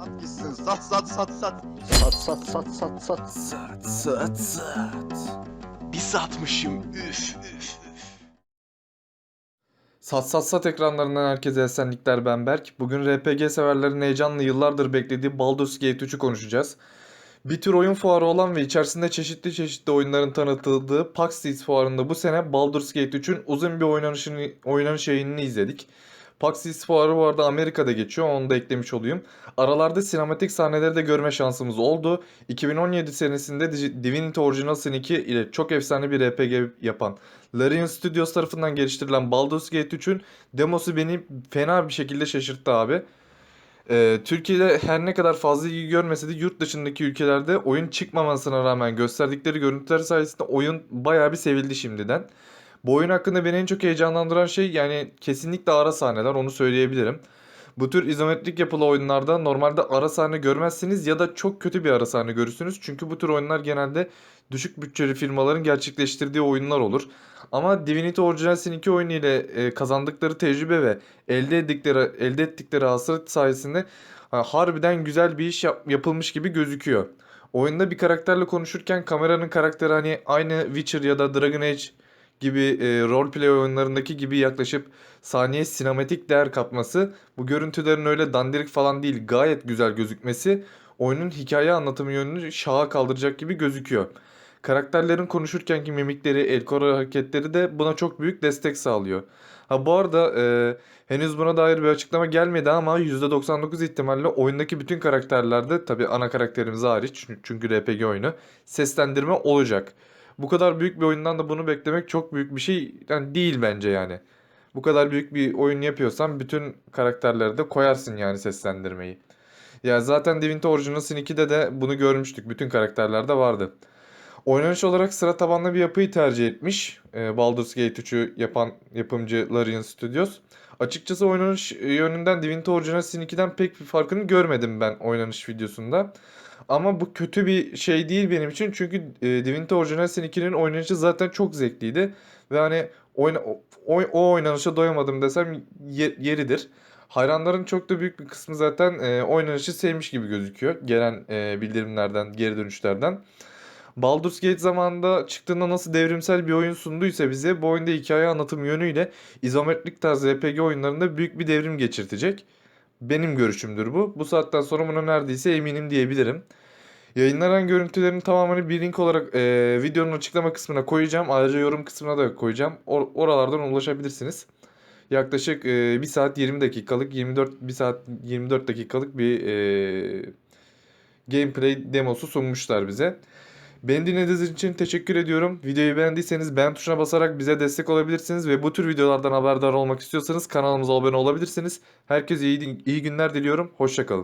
Sat gitsin. Sat sat sat sat. Sat sat sat sat sat. Sat sat sat. Bir satmışım. Üf üf. Sat Sat Sat ekranlarından herkese esenlikler ben Berk. Bugün RPG severlerin heyecanla yıllardır beklediği Baldur's Gate 3'ü konuşacağız. Bir tür oyun fuarı olan ve içerisinde çeşitli çeşitli oyunların tanıtıldığı PAX East fuarında bu sene Baldur's Gate 3'ün uzun bir oynanışını, oynanış yayınını izledik. PAX East fuarı bu arada Amerika'da geçiyor onu da eklemiş olayım. Aralarda sinematik sahneleri de görme şansımız oldu. 2017 senesinde Divinity Original Sin 2 ile çok efsane bir RPG yapan Larian Studios tarafından geliştirilen Baldur's Gate 3'ün demosu beni fena bir şekilde şaşırttı abi. Ee, Türkiye'de her ne kadar fazla ilgi görmese de yurt dışındaki ülkelerde oyun çıkmamasına rağmen gösterdikleri görüntüler sayesinde oyun bayağı bir sevildi şimdiden. Bu oyun hakkında beni en çok heyecanlandıran şey yani kesinlikle ara sahneler onu söyleyebilirim. Bu tür izometrik yapılı oyunlarda normalde ara sahne görmezsiniz ya da çok kötü bir ara sahne görürsünüz. Çünkü bu tür oyunlar genelde düşük bütçeli firmaların gerçekleştirdiği oyunlar olur. Ama Divinity Original Sin 2 oyunu ile e, kazandıkları tecrübe ve elde ettikleri elde ettikleri hasılat sayesinde ha, harbiden güzel bir iş yap- yapılmış gibi gözüküyor. Oyunda bir karakterle konuşurken kameranın karakteri hani aynı Witcher ya da Dragon Age gibi e, roleplay oyunlarındaki gibi yaklaşıp saniye sinematik değer katması, bu görüntülerin öyle dandirik falan değil gayet güzel gözükmesi oyunun hikaye anlatımı yönünü şaha kaldıracak gibi gözüküyor. Karakterlerin konuşurkenki mimikleri, el kol hareketleri de buna çok büyük destek sağlıyor. Ha bu arada e, henüz buna dair bir açıklama gelmedi ama %99 ihtimalle oyundaki bütün karakterlerde tabi ana karakterimiz hariç çün- çünkü RPG oyunu seslendirme olacak. Bu kadar büyük bir oyundan da bunu beklemek çok büyük bir şey yani değil bence yani. Bu kadar büyük bir oyun yapıyorsan bütün karakterlere de koyarsın yani seslendirmeyi. Ya zaten Divinity Original Sin 2'de de bunu görmüştük. Bütün karakterlerde vardı. Oynanış olarak sıra tabanlı bir yapıyı tercih etmiş. E, Baldur's Gate 3'ü yapan yapımcı Larian Studios. Açıkçası oynanış yönünden Divinity Original Sin 2'den pek bir farkını görmedim ben oynanış videosunda. Ama bu kötü bir şey değil benim için. Çünkü e, Divinity Original Sin 2'nin oynanışı zaten çok zevkliydi. Ve hani oyna, o, o oynanışa doyamadım desem ye- yeridir. Hayranların çok da büyük bir kısmı zaten e, oynanışı sevmiş gibi gözüküyor. Gelen e, bildirimlerden, geri dönüşlerden. Baldur's Gate zamanında çıktığında nasıl devrimsel bir oyun sunduysa bize bu oyunda hikaye anlatım yönüyle izometrik tarz RPG oyunlarında büyük bir devrim geçirtecek. Benim görüşümdür bu. Bu saatten sonra buna neredeyse eminim diyebilirim. Yayınlanan görüntülerin tamamını bir link olarak e, videonun açıklama kısmına koyacağım. Ayrıca yorum kısmına da koyacağım. Or- oralardan ulaşabilirsiniz. Yaklaşık e, 1 saat 20 dakikalık 24 1 saat 24 dakikalık bir e, gameplay demosu sunmuşlar bize. Beni dinlediğiniz için teşekkür ediyorum. Videoyu beğendiyseniz beğen tuşuna basarak bize destek olabilirsiniz ve bu tür videolardan haberdar olmak istiyorsanız kanalımıza abone olabilirsiniz. Herkese iyi, iyi günler diliyorum. Hoşçakalın.